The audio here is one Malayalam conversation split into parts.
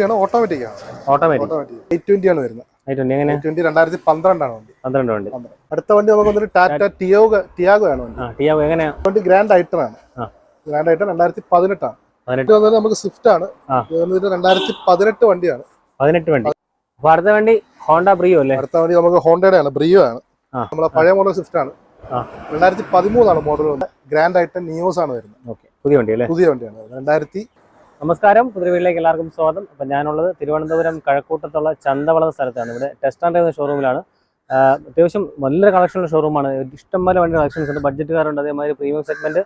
ട്വന്റി ആണ് ഓട്ടോമാറ്റിക് ആണ്. ഓട്ടോമാറ്റിക് ഓട്ടോമാറ്റിക് എയ്റ്റ് ട്വന്റി ആണ് വരുന്നത്. ട്വന്റി രണ്ടായിരത്തി പന്ത്രണ്ടാണ് വണ്ടി. പന്ത്രണ്ട് വണ്ടി. അടുത്ത വണ്ടി നമുക്ക് വന്നിട്ട് ടാറ്റ ടിയോഗ ടിയാഗോ ആണ് വണ്ടി. ടിയാഗോ എങ്ങനെയാ? വണ്ടി ഗ്രാൻഡ് ഐറ്റർ ആണ്. ഗ്രാൻഡ് ഐറ്റർ രണ്ടായിരത്തി പതിനെട്ടാണ് പതിനെട്ട് ഇത് നമുക്ക് സ്വിഫ്റ്റ് ആണ്. രണ്ടായിരത്തി പതിനെട്ട് വണ്ടിയാണ്. പതിനെട്ട് വണ്ടി. അപ്പൊ അടുത്ത വണ്ടി ഹോണ്ട ബ്രിയോ അല്ലേ? അടുത്ത വണ്ടി നമുക്ക് ഹോണ്ടയുടെ ആണ് ബ്രിയോ ആണ്. നമ്മളെ പഴയ മോഡൽ സ്വിഫ്റ്റ് ആണ്. രണ്ടായിരത്തി പതിമൂന്നാണ് മോഡൽ വന്നത്. ഗ്രാൻഡ് ഐറ്റം നിയോസ് ആണ് വരുന്നത്. പുതിയ വണ്ടി അല്ലേ? പുതിയ വണ്ടിയാണ്. രണ്ടായിരത്തി നമസ്കാരം. പുതിരവീട്ടിലേക്ക് എല്ലാവർക്കും സ്വാഗതം. അപ്പം ഞാനുള്ളത് തിരുവനന്തപുരം കഴക്കൂട്ടത്തുള്ള ചന്തവള എന്ന സ്ഥലത്താണ്. ഇവിടെ ടെസ്റ്റ് ആൻഡ് എന്ന ഷോറൂമിലാണ് അത്യാവശ്യം നല്ലൊരു കളക്ഷനുള്ള ഷോറൂമാണ് ഇഷ്ടംപോലെ വണ്ടി കളക്ഷൻസ് ഉണ്ട്. ബഡ്ജറ്റുകാരുണ്ട് അതേമാതിരി പ്രീമിയം സെഗ്മെന്റ്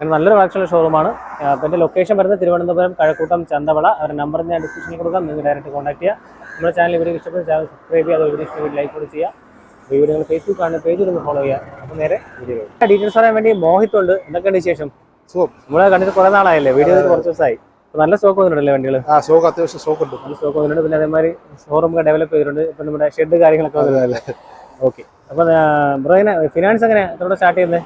അങ്ങനെ നല്ലൊരു കളക്ഷനുള്ള ഷോറൂമാണ് അപ്പോൾ എന്റെ ലൊക്കേഷൻ വരുന്നത് തിരുവനന്തപുരം കഴക്കൂട്ടം ചന്തവള. അവരുടെ നമ്പർ ഞാൻ ഡിസ്ക്രിപ്ഷനിൽ കൊടുക്കാം. നിങ്ങൾ ഡയറക്റ്റ് കോൺടാക്ട് ചെയ്യുക നമ്മുടെ ചാനൽ ഇവിടെ ഇഷ്ടപ്പെട്ട ചാനൽ സബ്സ്ക്രൈബ് ചെയ്യുക അതുപോലെ ഇഷ്ടപ്പെട്ട ലൈക്ക് കൂടി ചെയ്യുക വീഡിയോ നിങ്ങൾ ഫേസ്ബുക്ക് ആണ് പേജിൽ ഒന്ന് ഫോളോ ചെയ്യുക. അപ്പോൾ നേരെ വീഡിയോ ഡീറ്റെയിൽസ് പറയാൻ വേണ്ടി മോഹിത്തുണ്ട്. എന്തൊക്കെയാണ് വിശേഷം? നമ്മളെ കണ്ടിട്ട് കുറേ നാളായല്ലേ? വീഡിയോ കുറച്ച് ദിവസമായി. നല്ല സ്റ്റോക്ക് വന്നിട്ടുണ്ടല്ലേ വണ്ടികൾ ആ സ്റ്റോക്ക് അത്യാവശ്യം സ്റ്റോക്ക് ഉണ്ട്. നല്ല സ്റ്റോക്ക് വന്നിട്ടുണ്ട്. പിന്നെ അതേമാതിരി ഷോറൂം ഒക്കെ ഡെവലപ്പ് ചെയ്തിട്ടുണ്ട്. ഇപ്പം നമ്മുടെ ഷെഡ് കാര്യങ്ങളൊക്കെ വന്നിട്ടുണ്ട്. ഓക്കെ അപ്പം ബ്രോ ഇങ്ങനെ ഫിനാൻസ് എങ്ങനെ? എത്ര സ്റ്റാർട്ട് ചെയ്യുന്നത്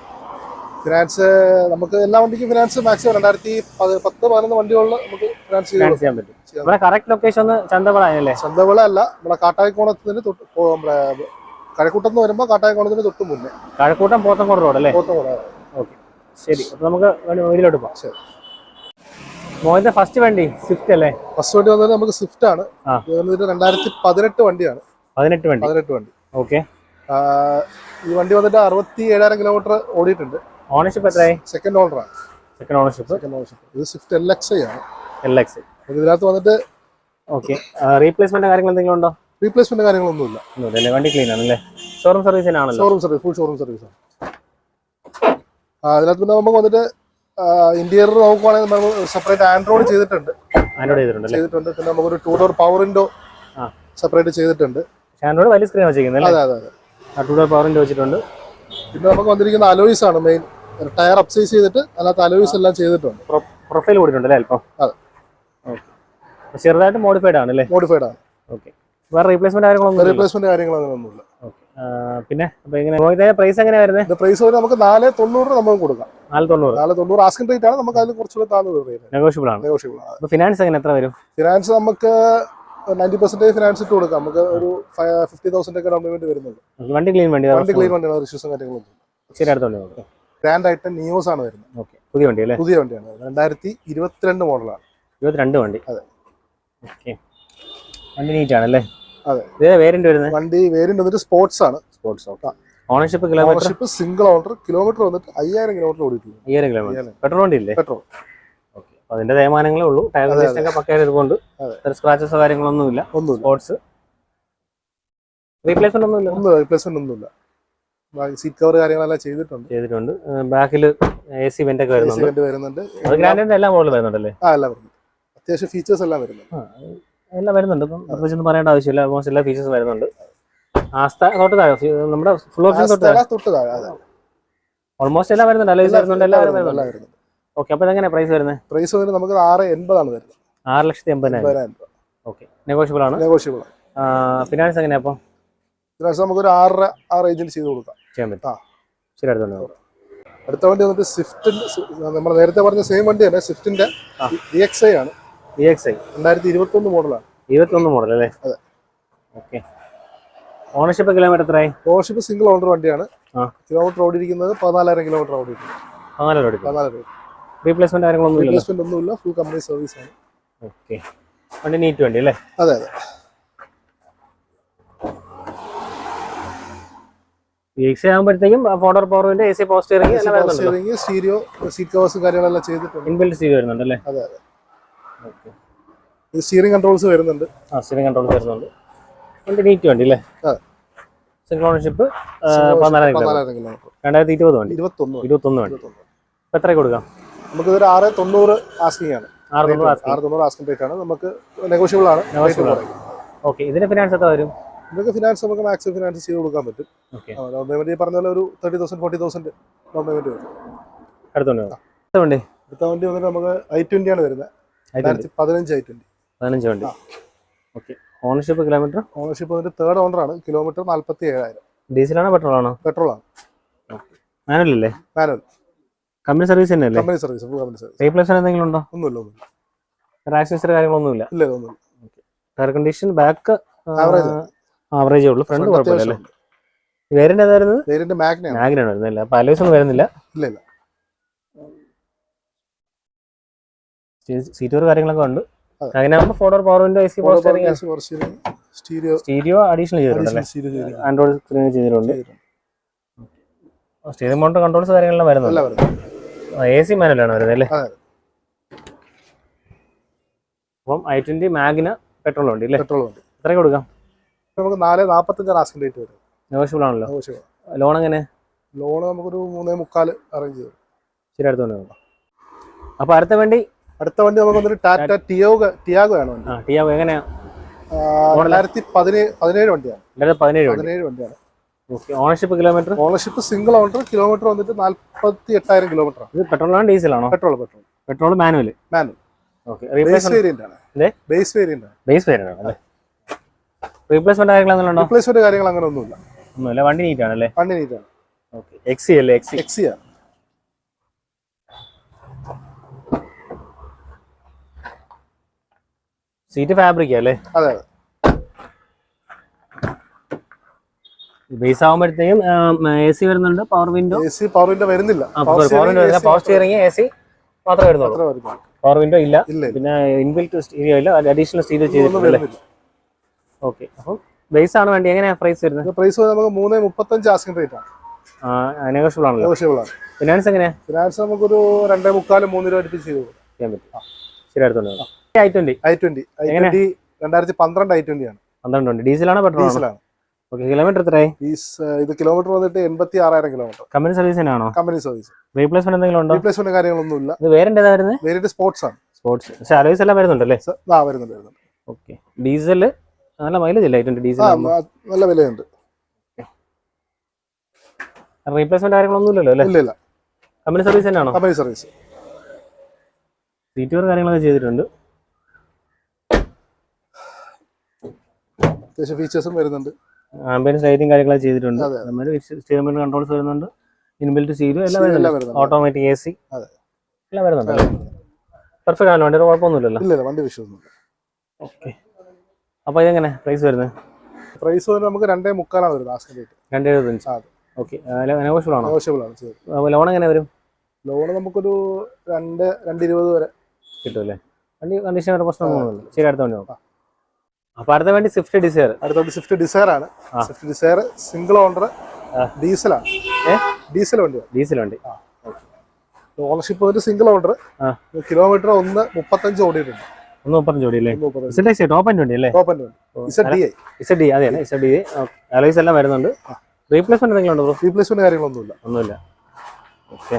ഫിനാൻസ് നമുക്ക് എല്ലാ വണ്ടിക്കും ഫിനാൻസ് മാക്സിമം രണ്ടായിരത്തി പത്- പത്ത് പതിനൊന്ന് വണ്ടികളിൽ നമുക്ക് ഫിനാൻസ് ചെയ്യാൻ പറ്റും. നമ്മുടെ കറക്റ്റ് ലൊക്കേഷൻ ഒന്ന് ചന്തപള അല്ലേ ചന്തവിള അല്ല നമ്മുടെ കാട്ടായിക്കോണത്തിന് തൊട്ട് നമ്മുടെ കഴക്കൂട്ടം എന്ന് വരുമ്പോൾ കാട്ടായിക്കോണത്തിന് തൊട്ട് മുന്നേ. കഴക്കൂട്ടം പോത്തങ്കോട് റോഡ് അല്ലേ? പോത്തങ്കോട് ഓക്കെ ശരി. അപ്പം നമുക്ക് വീട്ടിലോട്ട് പോകാം ശരി. മോഹിന്റെ ഫസ്റ്റ് വണ്ടി സ്വിഫ്റ്റ് അല്ലേ? ഫസ്റ്റ് വണ്ടി വന്നത് നമുക്ക് സ്വിഫ്റ്റ് ആണ്. രണ്ടായിരത്തി പതിനെട്ട് വണ്ടിയാണ്. പതിനെട്ട് വണ്ടി. പതിനെട്ട് വണ്ടി. ഓക്കെ ഈ വണ്ടി വന്നിട്ട് അറുപത്തി ഏഴായിരം കിലോമീറ്റർ ഓടിയിട്ടുണ്ട്. ഓണർഷിപ്പ് എത്രയായി? സെക്കൻഡ് ഓണർ ആണ്. സെക്കൻഡ് ഓണർഷിപ്പ് സെക്കൻഡ് ഓണർഷിപ്പ് ഇത് സ്വിഫ്റ്റ് എൽ എക്സ് ഐ ആണ്. എൽ എക്സ് ഇതിനകത്ത് വന്നിട്ട് ഓക്കെ റീപ്ലേസ്മെന്റ് കാര്യങ്ങൾ എന്തെങ്കിലും ഉണ്ടോ റീപ്ലേസ്മെന്റ് കാര്യങ്ങളൊന്നുമില്ല. ഒന്നുമില്ല വണ്ടി ക്ലീൻ ആണല്ലേ showroom സർവീസിനാണല്ലോ showroom service full showroom service ആണ്. അതിനകത്ത് പിന്നെ നമുക്ക് വന്നിട്ട് ഇന്റീരിയർ നോക്കുവാണെങ്കിൽ നമ്മൾ സെപ്പറേറ്റ് ആൻഡ്രോയിഡ് ചെയ്തിട്ടുണ്ട്. ചെയ്തിട്ടുണ്ട് പിന്നെ നമുക്കൊരു two door power window separate ചെയ്തിട്ടുണ്ട്. ആൻഡ്രോയിഡ് വലിയ സ്ക്രീൻ വെച്ചിരിക്കുന്നത് അല്ലേ? അതെ അതെ അതെ. ടൂ ഡോർ പവറിന്റെ വെച്ചിട്ടുണ്ട്. പിന്നെ നമുക്ക് വന്നിരിക്കുന്ന അലോയിസ് ആണ് മെയിൻ ടയർ അപ്സൈസ് ചെയ്തിട്ട് അതിനകത്ത് അലോയ്സ് എല്ലാം ചെയ്തിട്ടുണ്ട്. പ്രൊഫൈൽ കൊടുത്തിട്ടുണ്ടല്ലേ അല്പം? അതെ. ഓക്കെ ചെറുതായിട്ട് മോഡിഫൈഡ് ആണ് അല്ലേ? മോഡിഫൈഡ് ആണ്. ഓക്കെ വേറെ റീപ്ലേസ്മെന്റ് കാര്യങ്ങളൊന്നും. റീപ്ലേസ്മെന്റ് കാര്യങ്ങളൊന്നുമില്ല പിന്നെ ഇങ്ങനെ പ്രൈസ് എങ്ങനെയാ വരുന്നത്? ഇതിന്റെ പ്രൈസ് നമുക്ക് നാല് തൊണ്ണൂറ് നമുക്ക് കൊടുക്കാം. നാല് തൊണ്ണൂറ് നാല് തൊണ്ണൂറ് ആസ്കിൻ റേറ്റ് ആണ്. നമുക്ക് അതിൽ കുറച്ചുകൂടെ നെഗോഷ്യബിൾ ആണ്. നെഗോഷ്യബിൾ ആണ്. ഫിനാൻസ് എങ്ങനെ എത്ര വരും? ഫിനാൻസ് നമുക്ക് നയന്റി പെർസെന്റേജ് ഫിനാൻസ് ഇട്ട് കൊടുക്കാം. നമുക്ക് ഒരു ഫിഫ്റ്റി തൗസൻഡ് ഒക്കെ ഡൗൺ പേയ്മെന്റ് വരുന്നുണ്ട് വണ്ടി ക്ലീൻ വണ്ടി വണ്ടി ക്ലീൻ വണ്ടിയാണ് ഇഷ്യൂസും കാര്യങ്ങളൊന്നും ശരി അടുത്തോണ്ട് ഗ്രാൻഡ് ഐറ്റം നിയോസ് ആണ് വരുന്നത്. ഓക്കെ പുതിയ വണ്ടി അല്ലേ? പുതിയ വണ്ടിയാണ്. രണ്ടായിരത്തി ഇരുപത്തിരണ്ട് മോഡലാണ്. ഇരുപത്തിരണ്ട് വണ്ടി. അതെ. ഓക്കെ വണ്ടി നീറ്റ് ആണല്ലേ? അതെ. വേരിയന്റ് വരുന്നത്? വണ്ടി വേരിയന്റ് വന്നിട്ട് സ്പോർട്സ് ആണ്. Sports okay ownership kilometre ownership single owner kilometre വന്നിട്ട് അയ്യായിരം കിലോമീറ്റർ ഓടിയിട്ടുണ്ട് അയ്യായിരം കിലോമീറ്റർ പെട്രോൾ വണ്ടി ഇല്ലേ പെട്രോൾ ഓക്കെ അതിന്റെ തേമാനങ്ങളേ ഉള്ളൂ. ടയർ ഒക്കെ പക്കയായതുകൊണ്ട് അതെ. സ്ക്രാച്ചസോ കാര്യങ്ങളൊന്നുമില്ല ഒന്നുമില്ല. സ്പോർട്സ് റീപ്ലേസ്മെന്റ് ഒന്നുമില്ല ഒന്നും റീപ്ലേസ്മെന്റ് ഒന്നുമില്ല സീറ്റ് കവർ കാര്യങ്ങളെല്ലാം ചെയ്തിട്ടുണ്ട്. ചെയ്തിട്ടുണ്ട്. ബാക്കിൽ എ സി വെന്റ് ഒക്കെ വരുന്നുണ്ട്. വരുന്നുണ്ട്. അത് ഗ്രാൻഡിന്റെ എല്ലാ മോഡലും വരുന്നുണ്ടല്ലേ? ആ എല്ലാം വരുന്നുണ്ട്. അത്യാവശ്യം ഫീച്ചേഴ്സ് എല്ലാം വരുന്നുണ്ട്. എല്ലാം വരുന്നുണ്ട്. പ്രത്യേകിച്ചൊന്നും പറയേണ്ട ആവശ്യമില്ല. ഓൾമോസ്റ്റ് എല്ലാ ഫീച്ചേഴ്സും വരുന്നുണ്ട്. ആസ്ത തൊട്ട് താഴെ നമ്മുടെ ഫുൾ ഓപ്ഷൻ തൊട്ട് താഴെ. ഓൾമോസ്റ്റ് എല്ലാം വരുന്നുണ്ട് അലോയ്സ് വരുന്നുണ്ട്. എല്ലാം വരുന്നുണ്ട്. ഓക്കെ അപ്പോൾ എങ്ങനെ പ്രൈസ് വരുന്നത്? പ്രൈസ് വരുന്നത് നമുക്ക് ആറ് എൺപതാണ് വരുന്നത്. ആറ് ലക്ഷത്തി എൺപതിനായിരം. ഓക്കെ നെഗോഷ്യബിൾ ആണ്. നെഗോഷ്യബിൾ ഫിനാൻസ് എങ്ങനെയാ അപ്പോൾ നമുക്ക് നമുക്കൊരു ആറര ആ റേഞ്ചിൽ ചെയ്ത് കൊടുക്കാം. ചെയ്യാൻ പറ്റും. ആ. ശരി അടുത്തുണ്ട് അടുത്ത വണ്ടി വന്നിട്ട് സ്വിഫ്റ്റിന്റെ നമ്മൾ നേരത്തെ പറഞ്ഞ സെയിം വണ്ടി തന്നെ സ്വിഫ്റ്റിന്റെ. ഡി എക്സ് ഐ ആണ്. വി എക്സ് ഐ രണ്ടായിരത്തി ഇരുപത്തി ഒന്ന് മോഡലാണ് ഇരുപത്തൊന്ന് മോഡൽ അല്ലേ? അതെ. ഓക്കെ ഓണർഷിപ്പ് കിലോമീറ്റർ എത്രയായി? ഓണർഷിപ്പ് സിംഗിൾ ഓണർ വണ്ടിയാണ്. കിലോമീറ്റർ ഓടിയിരിക്കുന്നത് പതിനാലായിരം കിലോമീറ്റർ ഓടിയിട്ടുണ്ട് പതിനാലായിരം റീപ്ലേസ്മെന്റ് കാര്യങ്ങളൊന്നും റീപ്ലേസ്മെന്റ് ഒന്നുമില്ല. ഫുൾ കമ്പനി സർവീസ് ആണ്. ഓക്കെ വണ്ടി നീറ്റ് വണ്ടി അല്ലേ? അതെ അതെ. ആകുമ്പോഴത്തേക്കും A C steering stereo seat കവേഴ്സും കാര്യങ്ങളെല്ലാം ചെയ്തിട്ടുണ്ട്. വരുന്നുണ്ട് അല്ലേ അതെ കൺട്രോൾസ് വരുന്നുണ്ട്. ആ കൺട്രോൾസ് വരുന്നുണ്ട്. വണ്ടി വണ്ടി അല്ലേ. സിംഗിൾ ഓണർഷിപ്പ് പതിനാലായിരം കിലോമീറ്റർ രണ്ടായിരത്തി ഇരുപത് വണ്ടി. ഇരുപത്തൊന്ന് ഇരുപത്തൊന്ന് വണ്ടി. എത്ര കൊടുക്കാം? നമുക്ക് ഇതൊരു ആറ് തൊണ്ണൂറ് ആസ്കിംഗ് ആണ്. ആറ് തൊണ്ണൂറ് ആസ്കിംഗ് റേറ്റ് ആണ്. നമുക്ക് നെഗോഷ്യബിൾ ആണ്. ഓക്കെ ഇതിന്റെ ഫിനാൻസ് എത്ര വരും? ഇതൊക്കെ ഫിനാൻസ് നമുക്ക് മാക്സിമം ഫിനാൻസ് ചെയ്ത് കൊടുക്കാൻ പറ്റും. ഡൗൺ പേയ്മെന്റ് ഈ പറഞ്ഞ പോലെ ഒരു thirty thousand forty thousand down payment വരും. അടുത്ത വണ്ടി? അടുത്ത വണ്ടി വന്നിട്ട് നമുക്ക് ഐ ട്വന്റി ആണ് വരുന്നത്. പതിനഞ്ച് ഐ ട്വന്റി പതിനഞ്ച് വണ്ടി. Okay ownership kilometre ownership third owner ആണ്. കിലോമീറ്റർ നാല്പത്തി ഏഴായിരം ഡീസലാണോ പെട്രോൾ ആണോ? പെട്രോൾ ആണ്. മാനുവൽ അല്ലേ മാനുവൽ കമ്പനി സർവീസ് തന്നെയല്ലേ company service full company service replacement എന്തെങ്കിലും ഉണ്ടോ? ഒന്നുമില്ല ഒന്നുമില്ല. ആക്സസറി കാര്യങ്ങളൊന്നുമില്ല? ഇല്ല ഒന്നുമില്ല. ടയർ കണ്ടീഷൻ ബാക്ക് ആവറേജ് ആവറേജേ ഉള്ളൂ. ഫ്രണ്ട് കുഴപ്പമില്ല വേരിന്റെ ഏതായിരുന്നു വേരിന്റെ മാഗ്നയാണ് മാഗ്നാണ് വരുന്നില്ല. അപ്പൊ അലോയ്സ് ഒന്നും വരുന്നില്ല? ഇല്ല ഇല്ല. സീറ്റോർ കാര്യങ്ങളൊക്കെ ഉണ്ട്. അങ്ങനെ ആകുമ്പോൾ four door power window A C power steering stereo stereo additional ചെയ്തിട്ടുണ്ട് ആൻഡ്രോയിഡ് സ്ക്രീൻ ചെയ്തിട്ടുണ്ട്. സ്റ്റീറിംഗ് മൗണ്ട് കൺട്രോൾസ് കാര്യങ്ങളെല്ലാം വരുന്നത് എ സി മാനുവലാണ് വരുന്നത് അല്ലേ. അപ്പം ഐ ട്വന്റി മാഗിന പെട്രോൾ ഉണ്ട് ഇല്ലേ? പെട്രോൾ ഉണ്ട്. എത്ര കൊടുക്കാം? നമുക്ക് നാല് നാൽപ്പത്തഞ്ചാണ് ആസ്കിൻ റേറ്റ് വരും. നെഗോഷ്യബിൾ ആണല്ലോ. ലോൺ എങ്ങനെ? ലോൺ നമുക്കൊരു മൂന്നേ മുക്കാൽ അറേഞ്ച് ചെയ്തു. ശരി അടുത്ത് തന്നെ നോക്കാം അപ്പൊ അടുത്ത വണ്ടി അടുത്ത വണ്ടി നമുക്ക് വന്നിട്ട് ടാറ്റ ടിയോഗ ടിയാഗോ ആണ് വണ്ടി. ടിയാഗോ എങ്ങനെയാ? രണ്ടായിരത്തി പതിനേഴ് പതിനേഴ് വണ്ടിയാണ്. പതിനേഴ് വണ്ടി. പതിനേഴ് വണ്ടിയാണ്. Ownership kilometre ownership single owner kilometre വന്നിട്ട് നാൽപ്പത്തി എട്ടായിരം കിലോമീറ്റർ ആണ്. ഇത് ഡീസൽ ആണോ petrol petrol petrol manual manual base replacement variant ആണ്. ബേസ് വേരിയന്റ് ബേസ് വേരിയന്റ് അല്ലേ? റീപ്ലേസ്മെന്റ് കാര്യങ്ങളൊന്നും ഉണ്ടോ? റീപ്ലേസ്മെന്റ് കാര്യങ്ങൾ അങ്ങനെ ഒന്നുമില്ല. ഒന്നുമില്ല വണ്ടി നീറ്റ് ആണല്ലേ വണ്ടി നീറ്റാണ് ഓക്കെ എക്സി അല്ലേ എക്സി എക്സി ആണ്. സീറ്റ് ഫാബ്രിക് അല്ലേ? അതെ. ബേസ് ആകുമ്പോഴത്തേക്കും എ സി വരുന്നുണ്ട് power window A C power window വരുന്നില്ല. പവർ വിൻഡോ വരുന്നില്ല. പവർ സ്റ്റിയറിംഗ് എ സി മാത്രമേ വരുന്നുള്ളൂ. പവർ വിൻഡോ ഇല്ല. പിന്നെ ഇൻബിൽറ്റ് സ്റ്റീരിയോ ഇല്ല. അഡീഷണൽ സ്റ്റീരിയോ ചെയ്തിട്ടുണ്ട് ഓക്കെ അപ്പം ബേസ് ആണ് വേണ്ടി എങ്ങനെയാണ് പ്രൈസ് വരുന്നത്? പ്രൈസ് നമുക്ക് മൂന്ന് മുപ്പത്തഞ്ച് ആസ്കിംഗ് റേറ്റ് ആണ്. നെഗോഷ്യബിൾ ആണ് നെഗോഷ്യബിൾ ആണ്. ഫിനാൻസ് എങ്ങനെയാ? ഫിനാൻസ് നമുക്കൊരു രണ്ടേ മുക്കാലും മൂന്ന് രൂപ അടുപ്പിച്ച് ചെയ്തു ചെയ്യാൻ പറ്റും. ശരി അടുത്തുണ്ട് I twenty I twenty I twenty രണ്ടായിരത്തി പന്ത്രണ്ട് ഐ ട്വന്റി ആണ്. പന്ത്രണ്ട് ഉണ്ട് ഡീസലാണോ പെട്രോൾ? ഡീസലാണ്. കിലോമീറ്റർ എത്രയായി? ഇത് കിലോമീറ്റർ വന്നിട്ട് എൺപത്തി ആറായിരം kilometre company service company service replacement എന്തെങ്കിലും ഉണ്ടോ? റീപ്ലേസ്മെന്റ് കാര്യങ്ങളൊന്നുമില്ല ഇത് വേറെ വരുന്നത്? വേറെ സ്പോർട്സ് ആണ്. സ്പോർട്സ് അലോയ്സ് എല്ലാം വരുന്നുണ്ടല്ലേ? ആ വരുന്നുണ്ട് വരുന്നുണ്ട്. ഓക്കെ. ഡീസൽ നല്ല മൈലേജ് ഇല്ല ഐറ്റുണ്ട് ഡീസൽ നല്ല വിലയുണ്ട്. റീപ്ലേസ്മെന്റ് കാര്യങ്ങളൊന്നും ഇല്ലല്ലോ അല്ലേ? ഇല്ല ഇല്ല കമ്പനി സർവീസ് തന്നെയാണോ? കമ്പനി സർവീസ് സീറ്റ് കാര്യങ്ങളൊക്കെ ചെയ്തിട്ടുണ്ട്. അത്യാവശ്യം ഫീച്ചേഴ്സും വരുന്നുണ്ട്. ആംബിയൻസ് ലൈറ്റിംഗ് കാര്യങ്ങളൊക്കെ ചെയ്തിട്ടുണ്ട്. നമ്മുടെ സ്റ്റീറിംഗ് സ്റ്റിയറിംഗ് കൺട്രോൾസ് വരുന്നുണ്ട്. ഇൻബിൽറ്റ് സീലും എല്ലാം വരുന്നുണ്ട്. ഓട്ടോമാറ്റിക് എ സി എല്ലാം വരുന്നുണ്ട് പെർഫെക്റ്റ് ആണ്. വണ്ടിയുടെ കുഴപ്പമൊന്നുമില്ലല്ലോ? ഇല്ല വണ്ടി വിഷയമൊന്നുമില്ല. ഓക്കെ അപ്പോൾ ഇതെങ്ങനെ? പ്രൈസ് വരുന്നത്? പ്രൈസ് വരുന്നത് നമുക്ക് രണ്ടേ മുക്കാലാണ് വരുന്നത് ആസ്കിൻ റേറ്റ് രണ്ട് എഴുപത്തഞ്ച്. ഓക്കെ നെഗോഷ്യബിൾ ആണ്? നെഗോഷ്യബിൾ ആണ് ലോൺ എങ്ങനെ വരും? ലോൺ നമുക്കൊരു രണ്ട് രണ്ട് ഇരുപത് വരെ. കിട്ടുമല്ലേ വണ്ടി കണ്ടീഷൻ പ്രശ്നമൊന്നുമില്ല ശരി അടുത്ത വണ്ടി നോക്കാം. അപ്പൊ അടുത്ത വണ്ടി സ്വിഫ്റ്റ് ഡിസയർ അടുത്തോട്ട് സ്വിഫ്റ്റ് ഡിസയർ ആണ്. സ്വിഫ്റ്റ് ഡിസയർ സിംഗിൾ ഓണർ ഡീസലാണ്? ഡീസൽ വണ്ടി. ഡീസൽ വണ്ടി. ഓണർഷിപ്പ് ഒരു സിംഗിൾ ഓണർ കിലോമീറ്റർ ഒന്ന് മുപ്പത്തഞ്ച് ഓടിയിട്ടുണ്ട്. ഒന്ന് മുപ്പത്തഞ്ച് ഓടി അല്ലേ ടോപ്പ് ആൻഡ് വണ്ടി. അല്ലേ ടോപ്പ് ആൻഡ് ഇസഡ് അതെ അലോയ്സ് എല്ലാം വരുന്നുണ്ട്. റീപ്ലേസ്മെന്റ് എന്തെങ്കിലും ഉണ്ടോ റീപ്ലേസ്മെന്റ് കാര്യങ്ങളൊന്നുമില്ല. ഒന്നുമില്ല. ഓക്കെ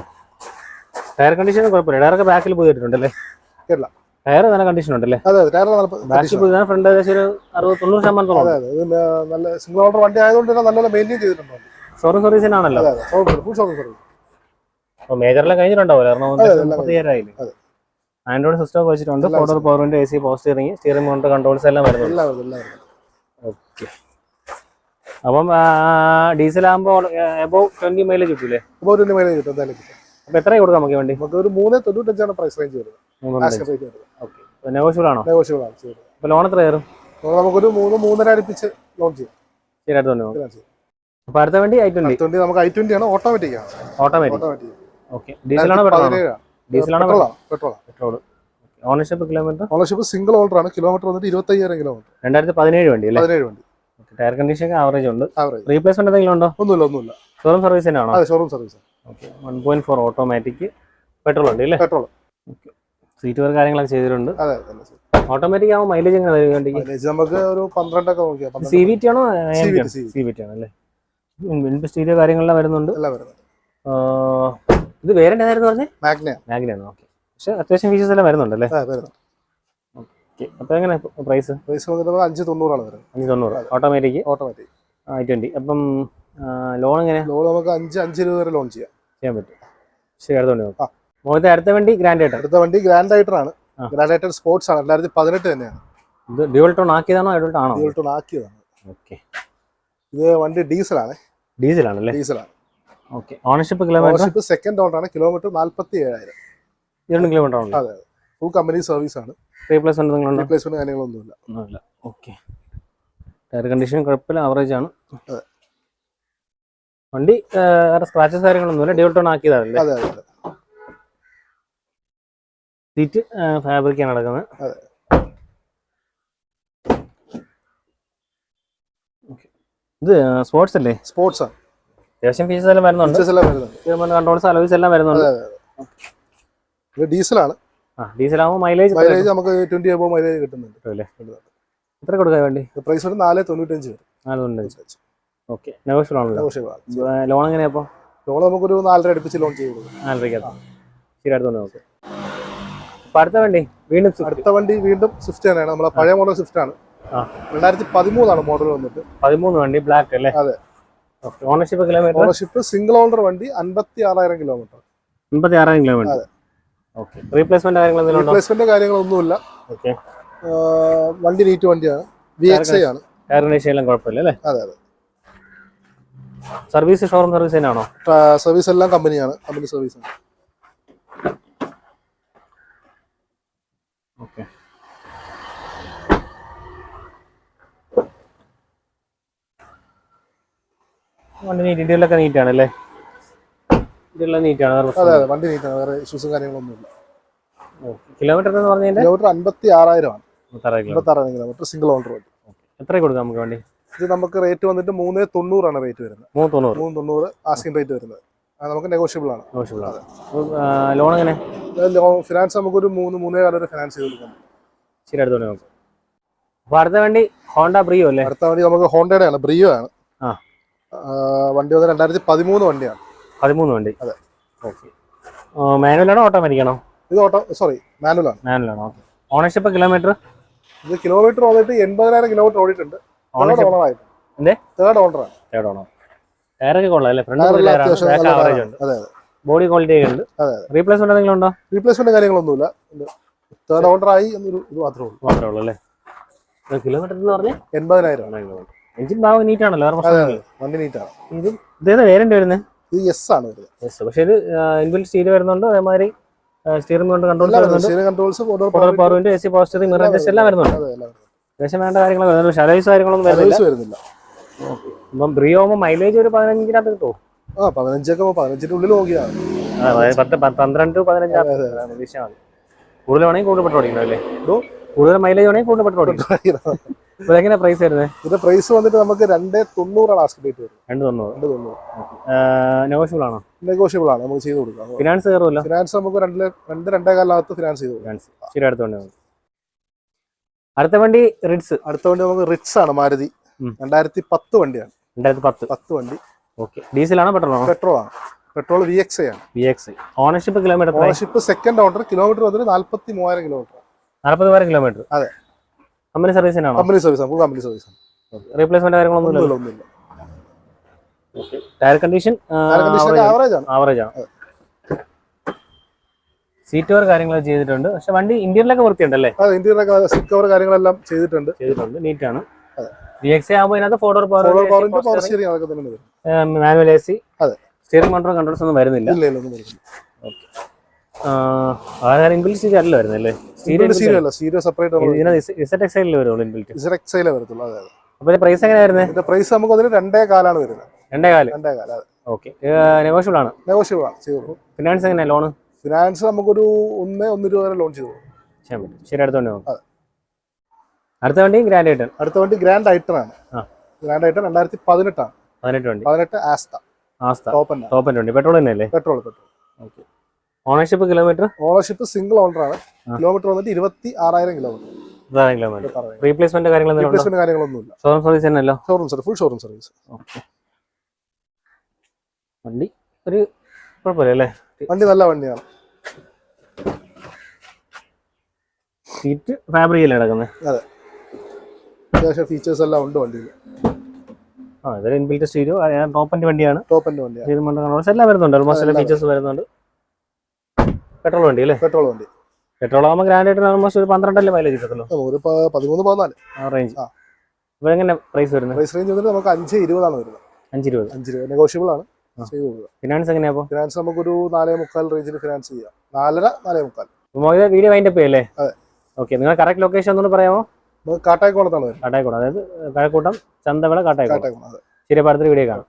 ടയർ കണ്ടീഷൻ കുഴപ്പമില്ല. ടയറൊക്കെ ബാക്കിൽ പോയിട്ടുണ്ടല്ലേ കേരള. ടയർ നല്ല കണ്ടീഷൻ ഉണ്ടല്ലേ? അതെ അതെ ടയർ നല്ല ഫ്രണ്ട് ഏകദേശം ഒരു അറുപത് തൊണ്ണൂറ് ശതമാനത്തോളം അതെ അതെ നല്ല സിംഗിൾ ഓണർ വണ്ടി ആയതുകൊണ്ട് തന്നെ നല്ലോണം മെയിന്റെയിൻ ചെയ്തിട്ടുണ്ട്. ഷോറൂം സർവീസിനാണല്ലോ അതെ അതെ ഷോറൂം ഫുൾ ഷോറൂം സർവീസ് അപ്പോൾ മേജറിലെ കഴിഞ്ഞിട്ടുണ്ടാവും കാരണം അതെ, എല്ലാം മുപ്പത്തിയേഴായില്ലേ അതെ. ആൻഡ്രോയിഡ് സിസ്റ്റം ഒക്കെ വെച്ചിട്ടുണ്ട്. Photo power window A C power steering steering monitor controls എല്ലാം വരുന്നുണ്ട്. ഓക്കെ അപ്പം ഡീസൽ ആകുമ്പോൾ എബോ ട്വന്റി മൈലേജ് കിട്ടൂലേ? ട്വന്റി മൈലേജ് കിട്ടും എന്തായാലും കിട്ടും. അപ്പോൾ എത്ര കൊടുക്കാം നമുക്ക് വേണ്ടി? നമുക്ക് ഒരു മൂന്ന് തൊണ്ണൂറ്റഞ്ചാണ് പ്രൈസ് റേഞ്ച് വരുന്നത്. നെഗോഷ്യബിൾ ആണോ? നെഗോഷ്യബിൾ ആണ് അപ്പോൾ ലോൺ എത്ര കയറും? നമുക്കൊരു മൂന്ന് മൂന്നര അടുപ്പിച്ച് ലോൺ ചെയ്യാം. ശരിയായിട്ട് തന്നെ അപ്പൊ അടുത്ത വണ്ടി ഐ ട്വന്റി ട്വന്റി നമുക്ക് ഐ ട്വന്റി ആണ് ഓട്ടോമാറ്റിക് ആണ്. ഓട്ടോമാറ്റിക് ഓക്കെ ഡീസലാണോ പെട്രോൾ ഡീസലാണോ പെട്രോൾ പെട്രോൾ ആണ് petrol ownership kilometre ownership single owner ആണ്. കിലോമീറ്റർ വന്നിട്ട് ഇരുപത്തി അയ്യായിരം കിലോമീറ്റർ രണ്ടായിരത്തി പതിനേഴ് വണ്ടി അല്ലേ? പതിനേഴ് വണ്ടി. ടയർ കണ്ടീഷൻ ആവറേജ് ഉണ്ട്. റീപ്ലേസ്മെന്റ് എന്തെങ്കിലും ഉണ്ടോ? ഒന്നുമില്ല ഒന്നുമില്ല. ഷോറൂം സർവീസ് തന്നെയാണോ? Showroom service okay one point four automatic petrol ഉണ്ട് അല്ലേ പെട്രോൾ സീറ്റ് വർക്ക് കാര്യങ്ങളൊക്കെ ചെയ്തിട്ടുണ്ട്. അതെ ഓട്ടോമാറ്റിക് ആവുമ്പോൾ മൈലേജ് എങ്ങനെ വരും വണ്ടിക്ക്? മൈലേജ് നമുക്ക് ഒരു പന്ത്രണ്ടൊക്കെ നോക്കിയാൽ സി വി ടി ആണോ? സി വി ടി ആണ് അല്ലേ? വിൻഡ് സ്റ്റീരിയോ കാര്യങ്ങളെല്ലാം വരുന്നുണ്ട്. ഇത് വേറെ പറഞ്ഞേ? മാഗ്ന മാഗ്നയാണ് ഓക്കെ പക്ഷെ അത്യാവശ്യം ഫീച്ചേഴ്സ് എല്ലാം വരുന്നുണ്ടല്ലേ അതെ വരുന്നത് ഓക്കെ അപ്പോൾ എങ്ങനെ പ്രൈസ് പ്രൈസ് അഞ്ച് തൊണ്ണൂറാണ് വരുന്നത്. അഞ്ച് തൊണ്ണൂറ്. ഓട്ടോമാറ്റിക് ഓട്ടോമാറ്റിക് ഐ ട്വന്റി അപ്പം ലോൺ എങ്ങനെ? ലോൺ നമുക്ക് അഞ്ച് അഞ്ച് രൂപ വരെ ലോൺ ചെയ്യാം. ചെയ്യാൻ പറ്റും. ശരി അടുത്ത വണ്ടി മോഹിത്തെ നോക്കാം അടുത്ത വണ്ടി ഗ്രാൻഡ് ആയിട്ട് അടുത്ത വണ്ടി ഗ്രാൻഡ് ആണ്. ഗ്രാൻഡ് ആയിട്ട് സ്പോർട്സ് ആണ്. രണ്ടായിരത്തി പതിനെട്ട് തന്നെയാണ്. ഇത് ഡ്യുവൽ ടോൺ ആക്കിയതാണോ അഡൽട്ട് ആണോ? ഡ്യൂൽ ടോൺ ആക്കിയതാണ്. ഓക്കെ ഇത് വണ്ടി ഡീസലാണ് ഡീസലാണല്ലേ ഡീസലാണ് okay ownership kilometre ownership second owner ആണ്. കിലോമീറ്റർ നാല്പത്തി ഏഴായിരം ഇരുപത് കിലോമീറ്റർ ആണ് അതെ ഫുൾ കമ്പനി സർവീസ് ആണ്. റീപ്ലേസ്മെന്റ് നിങ്ങളുണ്ട്? റീപ്ലേസ്മെന്റ് കാര്യങ്ങളൊന്നുമില്ല. ഒന്നുമില്ല. ഓക്കെ ടയർ കണ്ടീഷൻ കുഴപ്പമില്ല. ആവറേജ് ആണ്. അതെ. വണ്ടി സ്ക്രാച്ചസ് കാര്യങ്ങളൊന്നുമില്ല. ഡ്യൂൾ ടോൺ ആക്കിയതാണല്ലേ? അതെ അതെ സീറ്റ് ഫാബ്രിക് ആണ് നടക്കുന്നത്. അതെ. ഇത് സ്പോർട്സ് അല്ലേ? സ്പോർട്സ് ആണ്. അത്യാവശ്യം ഫീച്ചേഴ്സ് എല്ലാം വരുന്നുണ്ട്. ഫീച്ചേഴ്സ് എല്ലാം വരുന്നുണ്ട്. കൺട്രോൾസ് അലോയ്സ് എല്ലാം വരുന്നുണ്ട്. ഇത് ഡീസലാണ് ആ ഡീസൽ ആകുമ്പോൾ മൈലേജ് മൈലേജ് നമുക്ക് ട്വന്റി എബോ മൈലേജ് കിട്ടുന്നുണ്ട്. എത്ര കൊടുക്കാൻ വേണ്ടി? പ്രൈസ് ഒരു നാല് തൊണ്ണൂറ്റഞ്ച് വരും. നാലുണ്ട് ഓക്കെ. ലോൺ എങ്ങനെയാ അപ്പോൾ ലോൺ നമുക്കൊരു നാലര അടുപ്പിച്ച് ലോൺ ചെയ്ത് കൊടുക്കും. ശരി അടുത്തോണ്ട് നോക്ക് അടുത്ത വണ്ടി വീണ്ടും അടുത്ത വണ്ടി വീണ്ടും സ്വിഫ്റ്റ് തന്നെയാണ്. നമ്മളെ പഴയ മോഡൽ സ്വിഫ്റ്റ് ആണ്. രണ്ടായിരത്തി പതിമൂന്നാണ് മോഡൽ വന്നിട്ട്. പതിമൂന്ന് വണ്ടി ബ്ലാക്ക് അല്ലേ? അതെ. Ownership kilometre ownership single owner വണ്ടി അൻപത്തി ആറായിരം കിലോമീറ്റർ മുപ്പത്തി ആറായിരം കിലോമീറ്റർ ഓക്കെ റീപ്ലേസ്മെന്റ് കാര്യങ്ങൾ റീപ്ലേസ്മെന്റ് കാര്യങ്ങളൊന്നുമില്ല. ഓക്കെ. വണ്ടി നീറ്റ് വണ്ടിയാണ്. വി എക്സ് ഐ ആണ്. ടയർ കണ്ടീഷൻ എല്ലാം കുഴപ്പമില്ല അല്ലേ? അതെ അതെ. സർവീസ് ഷോറൂം സർവീസ് തന്നെയാണോ സർവീസ് എല്ലാം കമ്പനിയാണ്. Company service okay. വണ്ടി നീറ്റ് ഇന്ത്യയിലൊക്കെ നീറ്റാണ് അല്ലേ ഇന്ത്യയിലെല്ലാം നീറ്റാണ് അതെ അതെ വണ്ടി നീറ്റാണ് വേറെ ഇഷ്യൂസും കാര്യങ്ങളൊന്നുമില്ല. കിലോമീറ്റർ എന്ന് പറഞ്ഞാൽ കിലോമീറ്റർ അൻപത്തി ആറായിരം ആണ് അൻപത്തി ആറായിരം കിലോമീറ്റർ സിംഗിൾ ഓണർ വണ്ടി എത്ര കൊടുക്കാം നമുക്ക് വണ്ടി? ഇത് നമുക്ക് റേറ്റ് വന്നിട്ട് മൂന്ന് തൊണ്ണൂറാണ് റേറ്റ് വരുന്നത്. മൂന്ന് തൊണ്ണൂറ്. മൂന്ന് തൊണ്ണൂറ് ആസ്കിംഗ് റേറ്റ് വരുന്നത്. നമുക്ക് നെഗോഷ്യബിൾ ആണ്. ആവശ്യമുള്ള ലോൺ എങ്ങനെ? ലോൺ ഫിനാൻസ് നമുക്കൊരു മൂന്ന് മൂന്നേ കാലം ഒരു ഫിനാൻസ് ചെയ്ത് കൊടുക്കാം. ശരി അടുത്ത നോക്കാം. അപ്പോൾ അടുത്ത വണ്ടി ഹോണ്ട ബ്രിയോ അല്ലേ? അടുത്ത വണ്ടി നമുക്ക് ഹോണ്ടയുടെ ആണ് ബ്രിയോ ആണ്. ആ. വണ്ടി വന്ന് രണ്ടായിരത്തി പതിമൂന്ന് വണ്ടിയാണ്. പതിമൂന്ന് വണ്ടി. അതെ. ഓക്കെ മാനുവൽ ആണോ ഓട്ടോമാറ്റിക് ആണോ? ഇത് ഓട്ടോ സോറി മാനുവൽ ആണ്. മാനുവൽ ഓക്കെ ഓണർഷിപ്പ് കിലോമീറ്റർ ഇത് കിലോമീറ്റർ വന്നിട്ട് എൺപതിനായിരം കിലോമീറ്റർ ഓടിയിട്ടുണ്ട്. തേർഡ് എന്തേ? തേർഡ് ഓണർ ടയറൊക്കെ കൊള്ളാം അല്ലേ? ഫ്രണ്ട് ആവറേജ് ഉണ്ട്. ബോഡി ക്വാളിറ്റി ഉണ്ട്. അതെ, റീപ്ലേസ്മെന്റ് എന്തെങ്കിലും ഉണ്ടോ റീപ്ലേസ്മെന്റ് കാര്യങ്ങളൊന്നുമില്ല. തേർഡ് ആയി എന്നൊരു ഇത് മാത്രമേ ഉള്ളൂ. മാത്രമേ ഉള്ളൂ അല്ലേ? കിലോമീറ്റർ എന്ന് പറഞ്ഞാൽ എൺപതിനായിരം എഞ്ചിൻ ഭാഗം നീറ്റ് ആണല്ലോ വേറെ പ്രശ്നമില്ല വണ്ടി നീറ്റാണ് ഇത് ഇതേതാ വേരന്റ് വരുന്നത് ഇത് എസ് ആണ് പക്ഷേ ഇത് ഇൻബിൽറ്റ് സ്റ്റീൽ വരുന്നുണ്ട് അതേമാതിരി സ്റ്റിയറിംഗ് കൊണ്ട് control controls power A C mirror എല്ലാം വരുന്നുണ്ട്. അത്യാവശ്യം വേണ്ട പക്ഷേ അലൈസ് കാര്യങ്ങളൊന്നും വരുന്നില്ല. വരുന്നില്ല. ഇപ്പം ബ്രിയോമോ മൈലേജ് ഒരു പതിനഞ്ചിനകത്ത് കിട്ടുമോ ആ പതിനഞ്ചൊക്കെ പതിനഞ്ചിന്റെ ഉള്ളിൽ അതായത് പത്ത് പന്ത്രണ്ട് പതിനഞ്ചാണ് വിഷയമാണ് കൂടുതൽ വേണമെങ്കിൽ കൂടുതൽ പെട്രോൾ ഓടിക്കണം അല്ലേ? ഇതോ? കൂടുതൽ മൈലേജ് വേണമെങ്കിൽ കൂടുതൽ പെട്രോൾ ഓടിക്കണം പ്രൈസ് വരുന്നത് ഇത് പ്രൈസ് വന്നിട്ട് നമുക്ക് രണ്ട് തൊണ്ണൂറാണ് ആസ്ക് റേറ്റ് വരുന്നത്. രണ്ട് തൊണ്ണൂറ്. രണ്ട് തൊണ്ണൂറ്. നെഗോഷ്യബിൾ ആണോ? നെഗോഷ്യബിൾ ആണ്. നമുക്ക് ചെയ്ത് കൊടുക്കാം. ഫിനാൻസ് കയറുമല്ലോ ഫിനാൻസ് നമുക്ക് രണ്ട് രണ്ട് രണ്ടേ കാലത്ത് ഫിനാൻസ് ചെയ്ത് ഫിനാൻസ് ശരി അടുത്ത വണ്ടി നോക്കാം. അടുത്ത വണ്ടി റിഡ്സ് അടുത്ത വണ്ടി നമുക്ക് റിഡ്സ് ആണ് മാരുതി. രണ്ടായിരത്തി പത്ത് വണ്ടിയാണ്. രണ്ടായിരത്തി പത്ത്. പത്ത് വണ്ടി. ഓക്കെ. ഡീസൽ ആണോ പെട്രോൾ പെട്രോൾ ആണ്. പെട്രോൾ വി എക്സ് ആണ്. V X ownership kilometre ownership second owner kilometre വന്നിട്ട് നാല്പത്തി മൂവായിരം കിലോമീറ്റർ പേര് കിലോമീറ്റർ അതെ. കമ്പനി സർവീസ് തന്നെയാണോ കമ്പനി സർവീസ് ആണ് കമ്പനി സർവീസ് ആണ്. റീപ്ലേസ്മെന്റ് കാര്യങ്ങളൊന്നും ഇല്ല ടയർ കണ്ടീഷൻ ആവറേജ് ആണ്. ആവറേജ് ആണ്. സീറ്റ് കവർ കാര്യങ്ങൾ ചെയ്തിട്ടുണ്ട്. പക്ഷെ വണ്ടി ഇന്ത്യയിലൊക്കെ വൃത്തിയുണ്ടല്ലേ? അതെ ഇന്ത്യയിലൊക്കെ സിറ്റ് കവർ കാര്യങ്ങളെല്ലാം ചെയ്തിട്ടുണ്ട്. ചെയ്തിട്ടുണ്ട്. നീറ്റ് ആണ്. വി എക്സ് ആകുമ്പോൾ ഇതിനകത്ത് പവർ സ്റ്റിയറിംഗ് അതൊക്കെ തന്നെ വരും. മാനുവൽ എ സി അതെ. സ്റ്റിയറിംഗ് കൺട്രോൾ കൺട്രോൾസ് ഒന്നും വരുന്നില്ല. ഇല്ല ഇല്ല ഒന്നും വരുന്നില്ല. ആധാരം ഇൻബിൽറ്റ് സീറ്റ് അല്ല വരുന്നല്ലേ സെപ്പറേറ്റ് വരത്തുള്ളൂ അതെ പ്രൈസ് എങ്ങനെയായിരുന്നു? പ്രൈസ് നമുക്ക് അതിന് രണ്ടേ കാലാണ് വരുന്നത്. രണ്ടേ കാൽ. രണ്ടേ കാല ഓക്കെ നെഗോഷ്യബിൾ ആണ്. നെഗോഷ്യബിൾ ആണ് ഫിനാൻസ് എങ്ങനെയാണ് ലോണ് ഫിനാൻസ് നമുക്കൊരു ഒന്ന് ഒന്ന് രൂപ വരെ ലോൺ ചെയ്തു ചെയ്യാൻ പറ്റും. ശരി അടുത്ത വണ്ടി നോക്കാം. അടുത്ത വണ്ടി ഗ്രാൻഡ് ഐറ്റൺ അടുത്ത വണ്ടി ഗ്രാൻഡ് ഐറ്റൺ ആണ്. ഗ്രാൻഡ് ഐറ്റൺ രണ്ടായിരത്തി പതിനെട്ടാണ് പതിനെട്ട് വണ്ടി. പതിനെട്ട് ആസ്ത ആസ്ത ടോപ്പ് ആണ് ടോപ്പ് എന്റെ വണ്ടി പെട്രോൾ തന്നെയല്ലേ? Petrol petrol okay ownership kilometre ownership single owner ആണ്. കിലോമീറ്റർ വന്നിട്ട് ഇരുപത്തി ആറായിരം കിലോമീറ്റർ റീപ്ലേസ്മെന്റ് റീപ്ലേസ്മെന്റ് കാര്യങ്ങളൊന്നുമില്ല. Showroom service തന്നെയല്ലോ? Showroom service full showroom service വണ്ടി ഒരു കുഴപ്പമില്ല അല്ലേ വണ്ടി നല്ല വണ്ടിയാണ്. സീറ്റ് ഫാബ്രിക്കല്ലേ കിടക്കുന്നത് അത്യാവശ്യം ഫീച്ചേഴ്സ് എല്ലാം ഉണ്ട് വണ്ടിയിൽ ആ ഇൻബിൽറ്റ് സ്റ്റീരിയോ വണ്ടിയാണ്. വണ്ടിയാണ്. എല്ലാം വരുന്നുണ്ട് ഓൾമോസ്റ്റ് എല്ലാ ഫീച്ചേഴ്സ് വരുന്നുണ്ട്. പെട്രോൾ വണ്ടി അല്ലേ? പെട്രോൾ വണ്ടി. പെട്രോൾ ആകുമ്പോൾ ഗ്രാൻഡ് ആയിട്ട് ഓൾമോസ്റ്റ് ഒരു പന്ത്രണ്ടല്ലേ മൈലേജ് കിട്ടത്തുള്ളൂ? ഒരു പതിമൂന്ന് പതിനാല്. ആ റേഞ്ച് അപ്പോൾ എങ്ങനെ പ്രൈസ് വരുന്നത് പ്രൈസ് റേഞ്ച് നമുക്ക് അഞ്ച് ഇരുപതാണ് വരുന്നത്. അഞ്ച് ഇരുപത്. അഞ്ച് രൂപ നെഗോഷ്യബിൾ ആണ്. ചെയ്ത് ഫിനാൻസ് എങ്ങനെയാ ഫിനാൻസ് നമുക്കൊരു നാലേ മുക്കാൽ റേഞ്ചിൽ ഫിനാൻസ് ചെയ്യാം. നാലര നാലേ മുക്കാൽ. മോഹിത വീഡിയോ വൈൻഡ് അപ്പ് ചെയ്യല്ലേ? അതെ. ഓക്കെ നിങ്ങൾ കറക്റ്റ് ലൊക്കേഷൻ ഒന്നുകൂടി പറയാമോ? കാട്ടായിക്കോളത്താണ് കാട്ടായിക്കോട് അതായത് കഴക്കൂട്ടം ചന്തവിള കാട്ടായിക്കോട്. ശരി അടുത്തൊരു വീഡിയോ കാണാം.